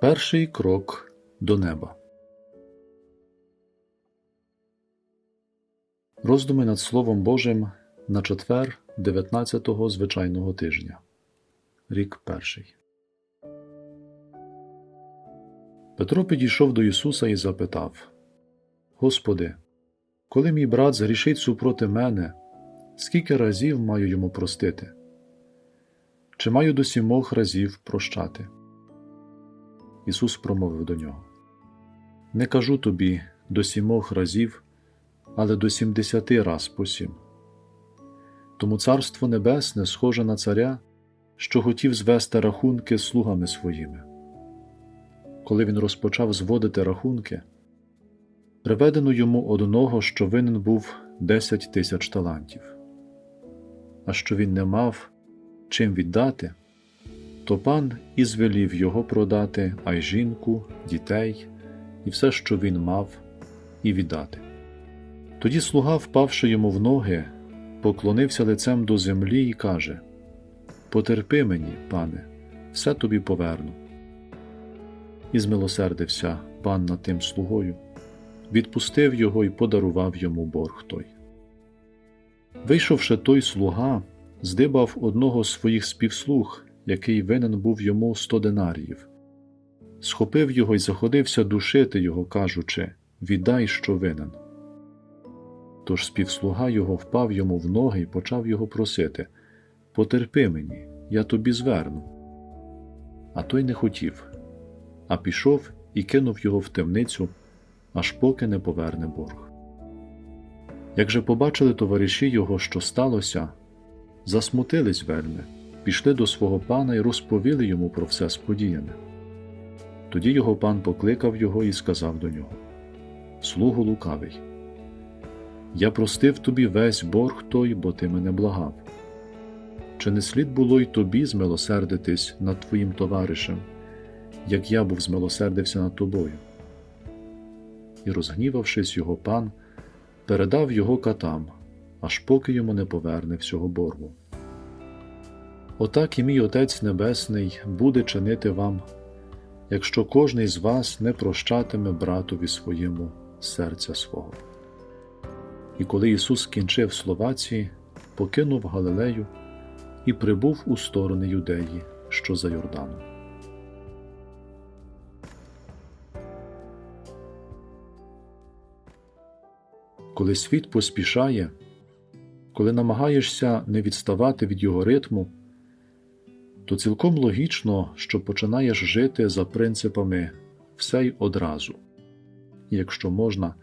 Перший крок до неба. Роздуми над Словом Божим на четвер 19-го звичайного тижня. Рік перший. Петро підійшов до Ісуса і запитав: Господи, коли мій брат згрішить супроти мене, скільки разів маю йому простити? Чи маю до сімох разів прощати? Ісус промовив до нього: Не кажу тобі до сімох разів, але до сімдесяти раз по сім. Тому Царство Небесне схоже на царя, що хотів звести рахунки слугами своїми. Коли він розпочав зводити рахунки, приведено йому одного, що винен був десять тисяч талантів, а що він не мав чим віддати, то пан і звелів його продати, а й жінку, дітей і все, що він мав, і віддати. Тоді слуга, впавши йому в ноги, поклонився лицем до землі і каже: Потерпи мені, пане, все тобі поверну. І змилосердився пан над тим слугою, відпустив його і подарував йому борг той. Вийшовши той слуга, здибав одного з своїх співслуг, який винен був йому сто динаріїв, схопив його і заходився душити його, кажучи Віддай, що винен. Тож співслуга його впав йому в ноги і почав його просити Потерпи мені, я тобі зверну. А той не хотів, а пішов і кинув його в темницю, аж поки не поверне борг. Як же побачили товариші його, що сталося, засмутились вельми, пішли до свого пана і розповіли йому про все сподіяне. Тоді його пан покликав його і сказав до нього Слугу лукавий, я простив тобі весь борг той, бо ти мене благав. Чи не слід було й тобі змилосердитись над твоїм товаришем, як я був змилосердився над тобою? І, розгнівавшись, його пан, передав його катам, аж поки йому не поверне всього боргу. Отак і мій Отець Небесний буде чинити вам, якщо кожний з вас не прощатиме братові своєму серця свого. І коли Ісус скінчив слова ці, покинув Галилею і прибув у сторони Юдеї, що за Йорданом. Коли світ поспішає, коли намагаєшся не відставати від його ритму, то цілком логічно, що починаєш жити за принципами все й одразу, якщо можна,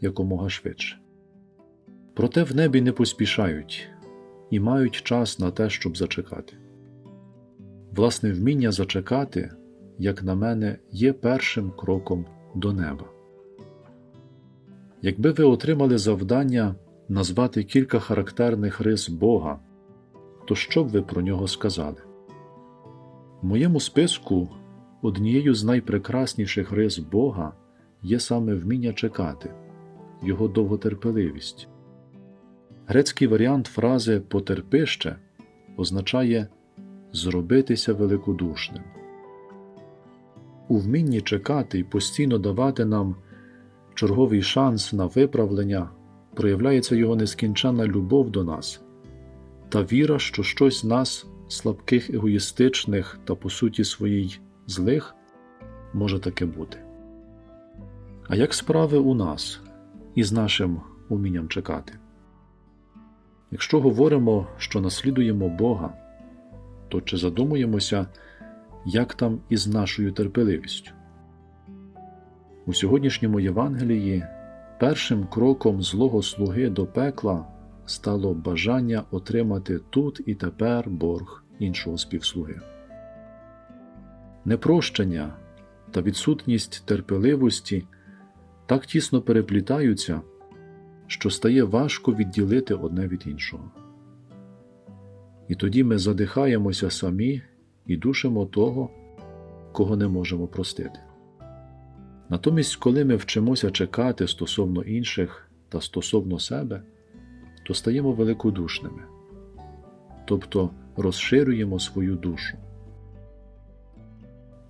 якомога швидше. Проте в небі не поспішають і мають час на те, щоб зачекати. Власне вміння зачекати, як на мене, є першим кроком до неба. Якби ви отримали завдання назвати кілька характерних рис Бога, то що б ви про нього сказали? В моєму списку однією з найпрекрасніших рис Бога є саме вміння чекати, Його довготерпеливість. Грецький варіант фрази потерпи ще означає зробитися великодушним. У вмінні чекати і постійно давати нам черговий шанс на виправлення проявляється його нескінченна любов до нас та віра, що щось нас, слабких, егоїстичних та, по суті, своїй злих, може таке бути. А як справи у нас із нашим умінням чекати? Якщо говоримо, що наслідуємо Бога, то чи задумуємося, як там із нашою терпеливістю? У сьогоднішньому Євангелії першим кроком злого слуги до пекла стало бажання отримати тут і тепер борг іншого співслуги. Непрощення та відсутність терпеливості так тісно переплітаються, що стає важко відділити одне від іншого. І тоді ми задихаємося самі і душимо того, кого не можемо простити. Натомість, коли ми вчимося чекати стосовно інших та стосовно себе, то стаємо великодушними, тобто розширюємо свою душу.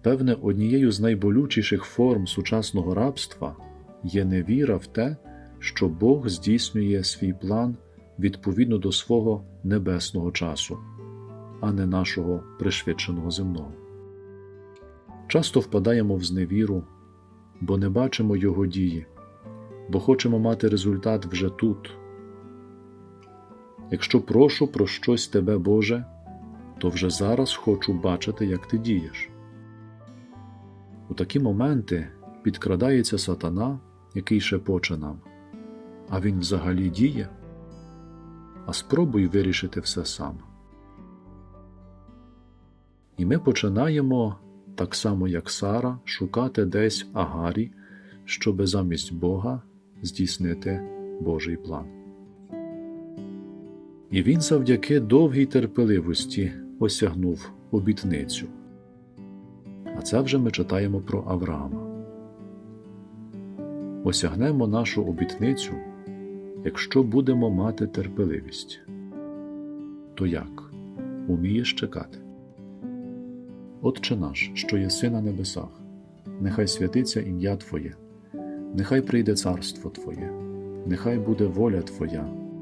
Певне, однією з найболючіших форм сучасного рабства є невіра в те, що Бог здійснює свій план відповідно до свого небесного часу, а не нашого пришвидшеного земного. Часто впадаємо в зневіру, бо не бачимо Його дії, бо хочемо мати результат вже тут. Якщо прошу про щось тебе, Боже, то вже зараз хочу бачити, як ти дієш. У такі моменти підкрадається сатана, який шепоче нам. А він взагалі діє. А спробуй вирішити все сам. І ми починаємо, так само як Сара, шукати десь Агарі, щоби замість Бога здійснити Божий план. І він завдяки довгій терпеливості осягнув обітницю. А це вже ми читаємо про Авраама. Осягнемо нашу обітницю, якщо будемо мати терпеливість. То як? Умієш чекати? Отче наш, що єси на небесах, нехай святиться ім'я Твоє, нехай прийде царство Твоє, нехай буде воля Твоя,